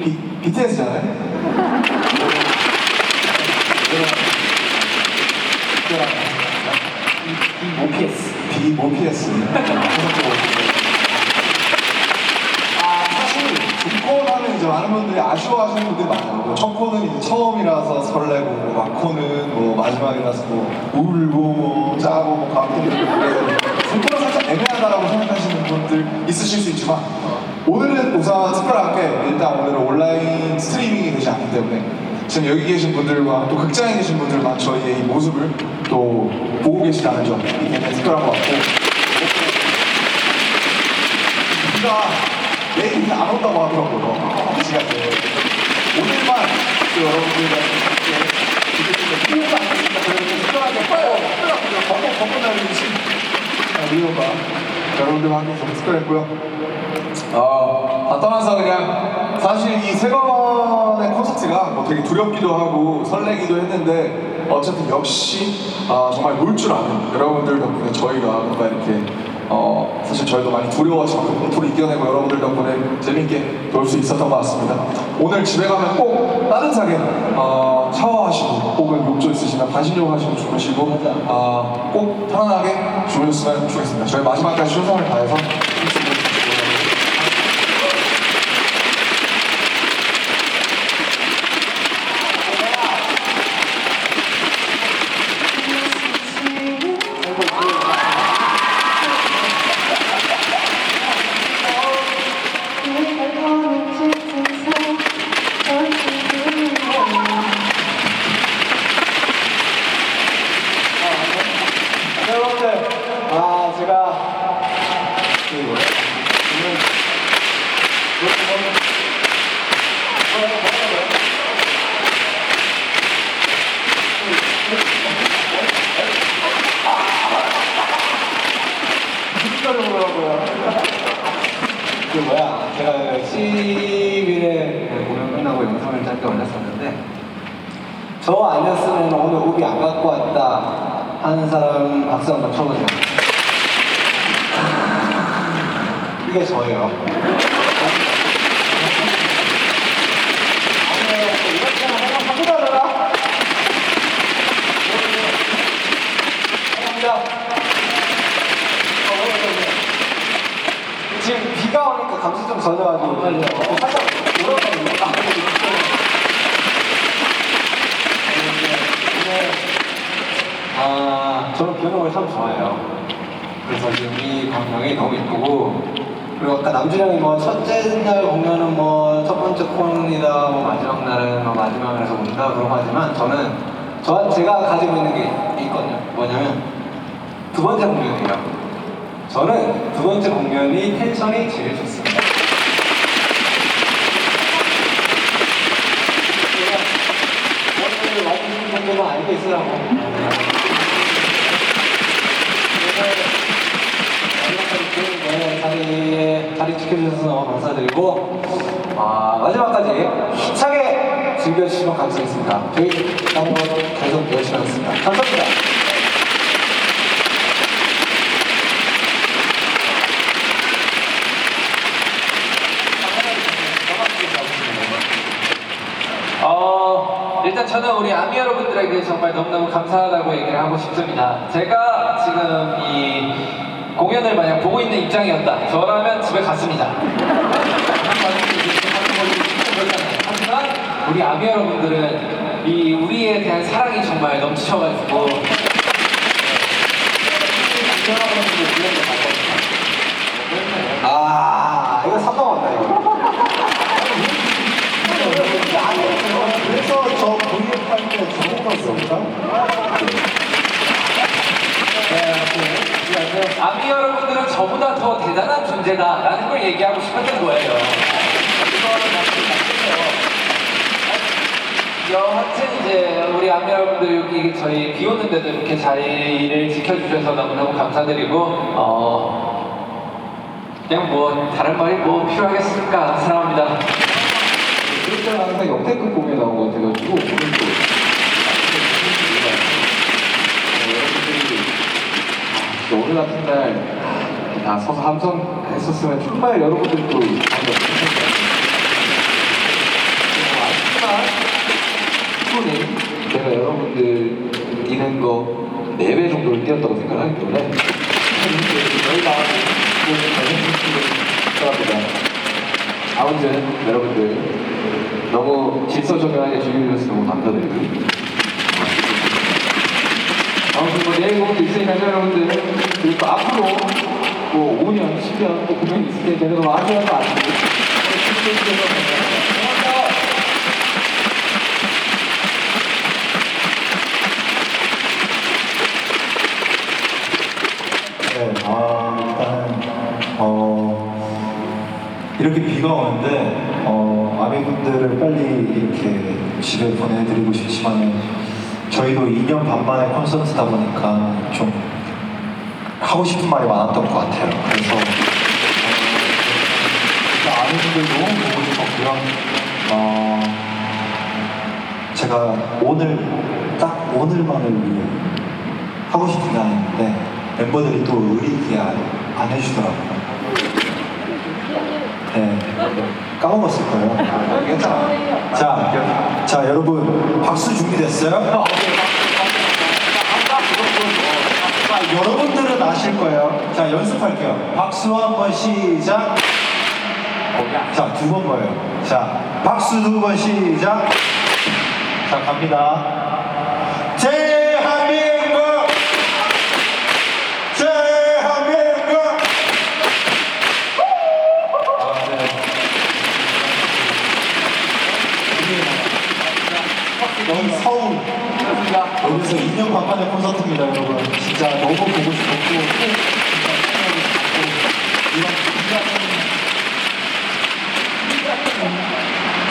비, BTS잖아요? 오피에스. 비모피에스. 아, 사실 두콘 하면 이제 많은 분들이 아쉬워하시는 분들이 많아요. 뭐첫 콘은 이제 처음이라서 설레고, 뭐 막콘은 뭐 마지막이라서 뭐 울고, 뭐 짜고, 뭐 감동되 분들 있으실 수 있지만 오늘은 우선 특별하게 일단 오늘은 온라인 스트리밍이 되지 않기 때문에 지금 여기 계신 분들과 또 극장에 계신 분들만 저희의 이 모습을 또 보고 계시다는 점이 굉장히 특별한 것 같고 비가 내일 안 온다고 하더라고요. 이 시간에. 오늘만 또 여러분들과 함께 이렇게 피우지 않겠습니다. 그래서 좀 특별하게 어, 특별하고요. 벚꽃 벚꽃 날리듯이 리오가 여러분들과 함께 좀 특별했고요. 어, 다 떠나서 그냥 사실 이 세번의 콘서트가 뭐 되게 두렵기도 하고 설레기도 했는데 어쨌든 역시 아, 정말 놀 줄 아는 여러분들 덕분에 저희가 뭔가 이렇게 저희도 많이 두려워하지만 공포를 이겨내고 여러분들 덕분에 재밌게 놀 수 있었던 것 같습니다. 오늘 집에 가면 꼭 따뜻하게 어, 샤워하시고 혹은 욕조 있으시면 반신욕 하시고 주무시고 어, 꼭 편안하게 주무셨으면 좋겠습니다. 저희 마지막까지 최선을 다해서 그 뭐야, 제가 10일에 공연 끝나고 영상을 짧게 올렸었는데, 저 아니었으면 오늘 우비 안 갖고 왔다 하는 사람 박수 한번 쳐보세요. 이게 저예요. 감사합니다. 지금 비가 오니까 감수 좀 젖어가지고 살짝 울어가지고 아, 저는 비 오는 걸참 좋아해요. 그래서 지금 이 광경이 너무 이쁘고, 그리고 아까 남준 형이 뭐 첫째 날 공연은 뭐 첫 번째 콘이다, 뭐 마지막 날은 뭐 마지막에서 온다 그러고 하지만 저는 저 제가 가지고 있는 게 있거든요. 뭐냐면 두 번째 공연이에요. 저는 두 번째 공연이 텐션이 제일 좋습니다. 오늘 와주신 분들은 알고 있으라고. 네, 자리, 자리 지켜주셔서 너무 감사드리고, 아, 마지막까지 힘차게 즐겨주시면 감사하겠습니다. 저희 다음으로 계속 열심히 하겠습니다. 감사합니다. 어, 일단 저는 우리 아미 여러분들에게 정말 너무너무 감사하다고 얘기를 하고 싶습니다. 제가 지금 이 공연을 만약 보고 있는 입장이었다. 저라면 집에 갔습니다. 하지만 우리 아미 여러분들은 이 우리에 대한 사랑이 정말 넘치셔가지고 아, 이거 산넘었다 이거. 그래서 저 V앱 할때 주목했습니다. 아미 더 대단한 존재다라는 걸 얘기하고 싶었던 거예요. 여하튼 이제 우리 아미 여러분들 여기 저희 비 오는데도 이렇게 자리를 지켜주셔서 너무너무 감사드리고 어 그냥 뭐 다른 말이 뭐 필요하겠습니까? 사랑합니다. 때는 항상 역대급 공연 나온 것 같아가지고 오늘 또 아, 진짜 오늘 같은 날 다 서서 함성했었으면 정말 여러분들도 10분에 제가 여러분들 뛰는 거 4배 정도를 뛰었다고 생각하기 때문에 저희 마음이 바랍니다. 아무튼 여러분들 너무 질서정연하게 즐겨주셔서 너무 감사드리고 아무튼 뭐 내일 공도 있으니까 여러분들. 그리고 또 앞으로 뭐 5년, 10년 또 공연이 있을 테니까 여러분 아쉬워서 안 돼요. 네, 아, 일단은, 어, 이렇게 비가 오는데, 어, 아미분들을 빨리 이렇게 집에 보내드리고 싶지만, 저희도 2년 반 만에 콘서트다 보니까 좀 하고 싶은 말이 많았던 것 같아요. 그래서, 어, 너무 보고 싶었고요. 어, 제가 오늘, 딱 오늘만을 위해 하고 싶은 게 아닌데 멤버들이 또 의리 있게 안, 안 해주더라고요. 네, 까먹었을 거예요. 자, 자 여러분 박수 준비됐어요? 자, 여러분들은 아실 거예요. 자, 연습할게요. 박수 한 번 시작. 자, 두 번 거예요. 자, 박수 두 번 시작. 자, 갑니다. 대한민국! 아, 네. 서울. 여기서 2년 반 만에 콘서트입니다, 여러분. 진짜 너무 보고 싶었고, 또 진짜 생각이 있고, 이런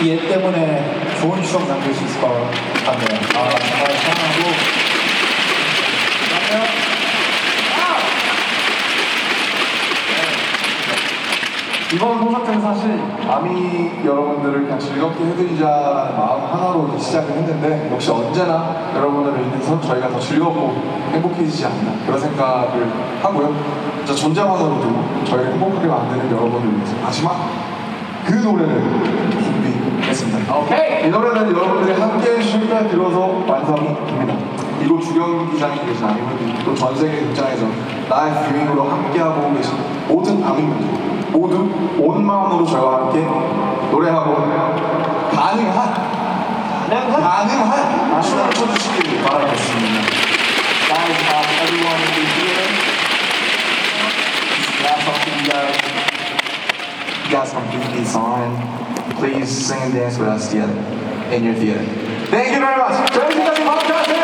이애 때문에 좋은 추억 남길 수 있을 것 같네요. 아, 정말 사랑하고. 그러면 이번 콘서트는 사실 아미 여러분들을 그냥 즐겁게 해드리자라는 마음 하나로 시작을 했는데 역시 언제나 여러분들을 인해서 저희가 더 즐겁고 행복해지지 않나 그런 생각을 하고요. 진짜 존재만으로도 저희를 행복하게 만드는 여러분을 위해서 마지막 그 노래를. 오케이! 이 노래는 여러분들이 함께 때 비로소 완성이 됩니다. 이곳 주경 기장에 계신 아미분들 또전 세계 극장에서 라이브 뷰잉으로 함께하고 계신 모든 아미분들 모두 온 마음으로 저희와 함께 노래하고 가능한 가능한 춤을 춰주시길 바라겠습니다. Guys, uh, everyone in theater, last song for you guys. You guys complete this song. please sing and dance with us together in your theater. Thank you very much.